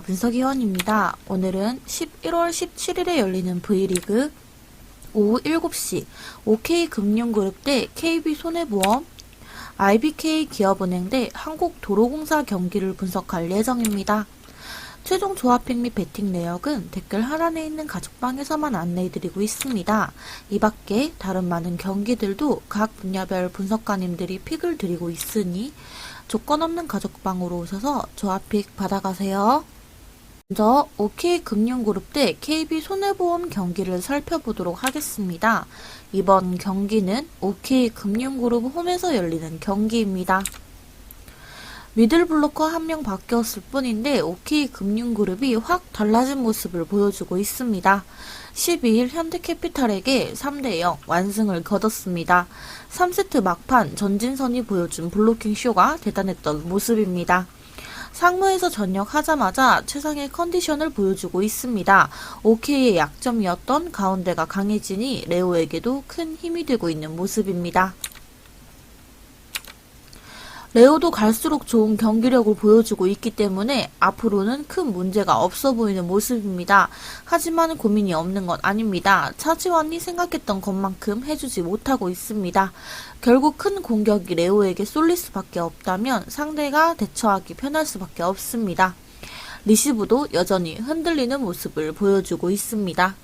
분석위원입니다. 오늘은 11월 17일에 열리는 V리그 오후 7시 OK금융그룹 대 KB손해보험, IBK 기업은행 대 한국도로공사 경기를 분석할 예정입니다. 최종 조합픽 및 배팅 내역은 댓글 하단에 있는 가족방에서만 안내해드리고 있습니다. 이 밖에 다른 많은 경기들도 각 분야별 분석가님들이 픽을 드리고 있으니 조건 없는 가족방으로 오셔서 조합픽 받아가세요. 먼저 OK금융그룹 대 KB손해보험 경기를 살펴보도록 하겠습니다. 이번 경기는 OK금융그룹 홈에서 열리는 경기입니다. 미들블로커 한 명 바뀌었을 뿐인데 OK금융그룹이 확 달라진 모습을 보여주고 있습니다. 12일 현대캐피탈에게 3대0 완승을 거뒀습니다. 3세트 막판 전진선이 보여준 블로킹 쇼가 대단했던 모습입니다. 상무에서 전역하자마자 최상의 컨디션을 보여주고 있습니다. OK의 약점이었던 가운데가 강해지니 레오에게도 큰 힘이 되고 있는 모습입니다. 레오도 갈수록 좋은 경기력을 보여주고 있기 때문에 앞으로는 큰 문제가 없어 보이는 모습입니다. 하지만 고민이 없는 건 아닙니다. 차지원이 생각했던 것만큼 해주지 못하고 있습니다. 결국 큰 공격이 레오에게 쏠릴 수밖에 없다면 상대가 대처하기 편할 수밖에 없습니다. 리시브도 여전히 흔들리는 모습을 보여주고 있습니다.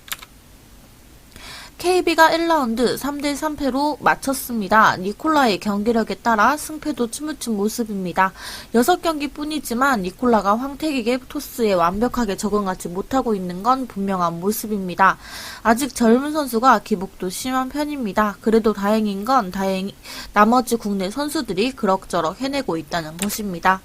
KB가 1라운드 3대 3패로 마쳤습니다. 니콜라의 경기력에 따라 승패도 춤을 모습입니다. 6경기 뿐이지만 니콜라가 황태기의 토스에 완벽하게 적응하지 못하고 있는 건 분명한 모습입니다. 아직 젊은 선수가 기복도 심한 편입니다. 그래도 다행인 건 다행히 나머지 국내 선수들이 그럭저럭 해내고 있다는 것입니다.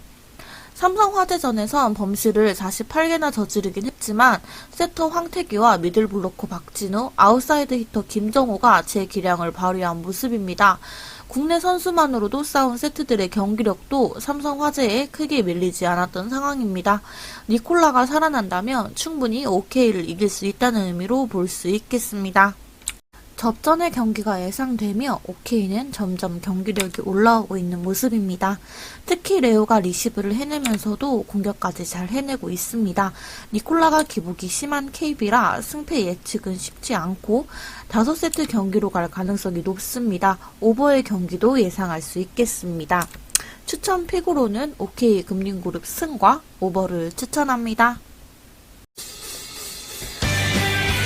삼성화재전에선 범실을 48개나 저지르긴 했지만 세터 황태기와 미들블로커 박진우, 아웃사이드 히터 김정호가 제 기량을 발휘한 모습입니다. 국내 선수만으로도 싸운 세트들의 경기력도 삼성화재에 크게 밀리지 않았던 상황입니다. 니콜라가 살아난다면 충분히 OK를 이길 수 있다는 의미로 볼 수 있겠습니다. 접전의 경기가 예상되며 오케이는 점점 경기력이 올라오고 있는 모습입니다. 특히 레오가 리시브를 해내면서도 공격까지 잘 해내고 있습니다. 니콜라가 기복이 심한 KB라 승패 예측은 쉽지 않고 5세트 경기로 갈 가능성이 높습니다. 오버의 경기도 예상할 수 있겠습니다. 추천 픽으로는 OK 금융그룹 승과 오버를 추천합니다.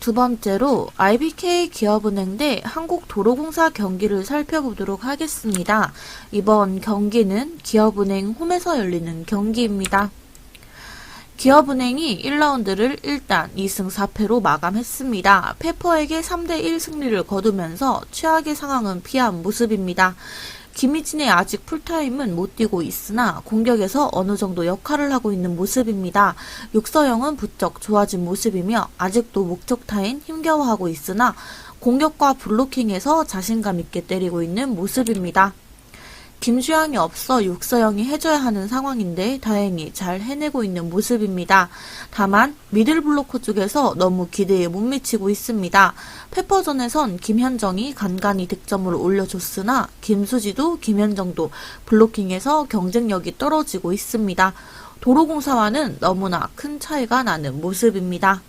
두 번째로 IBK 기업은행 대 한국도로공사 경기를 살펴보도록 하겠습니다. 이번 경기는 기업은행 홈에서 열리는 경기입니다. 기업은행이 1라운드를 일단 2승 4패로 마감했습니다. 페퍼에게 3대1 승리를 거두면서 최악의 상황은 피한 모습입니다. 김희진의 아직 풀타임은 못 뛰고 있으나 공격에서 어느 정도 역할을 하고 있는 모습입니다. 육서영은 부쩍 좋아진 모습이며 아직도 목적타인 힘겨워하고 있으나 공격과 블로킹에서 자신감 있게 때리고 있는 모습입니다. 김주영이 없어 육서영이 해줘야 하는 상황인데 다행히 잘 해내고 있는 모습입니다. 다만 미들블로커 쪽에서 너무 기대에 못 미치고 있습니다. 페퍼전에선 김현정이 간간히 득점을 올려줬으나 김수지도 김현정도 블로킹에서 경쟁력이 떨어지고 있습니다. 도로공사와는 너무나 큰 차이가 나는 모습입니다.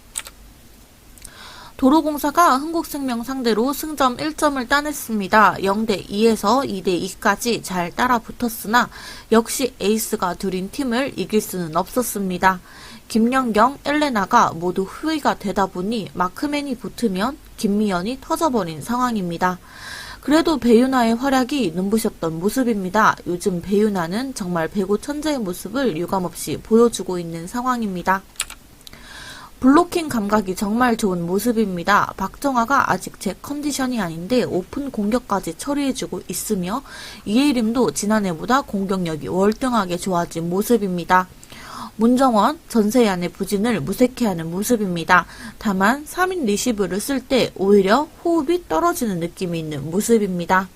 도로공사가 흥국생명 상대로 승점 1점을 따냈습니다. 0대 2에서 2대 2까지 잘 따라 붙었으나 역시 에이스가 둘인 팀을 이길 수는 없었습니다. 김연경, 엘레나가 모두 후위가 되다 보니 마크맨이 붙으면 김미연이 터져버린 상황입니다. 그래도 배유나의 활약이 눈부셨던 모습입니다. 요즘 배유나는 정말 배구 천재의 모습을 유감없이 보여주고 있는 상황입니다. 블로킹 감각이 정말 좋은 모습입니다. 박정아가 아직 제 컨디션이 아닌데 오픈 공격까지 처리해주고 있으며 이예림도 지난해보다 공격력이 월등하게 좋아진 모습입니다. 문정원 전세안의 부진을 무색해하는 모습입니다. 다만 3인 리시브를 쓸 때 오히려 호흡이 떨어지는 느낌이 있는 모습입니다.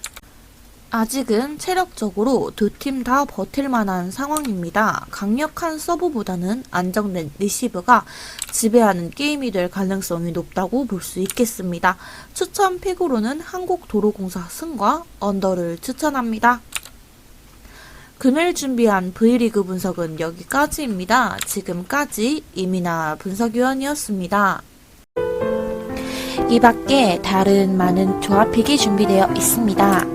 아직은 체력적으로 두 팀 다 버틸 만한 상황입니다. 강력한 서브보다는 안정된 리시브가 지배하는 게임이 될 가능성이 높다고 볼 수 있겠습니다. 추천 픽으로는 한국도로공사 승과 언더를 추천합니다. 금일 준비한 V리그 분석은 여기까지입니다. 지금까지 이민아 분석위원이었습니다. 이 밖에 다른 많은 조합픽이 준비되어 있습니다.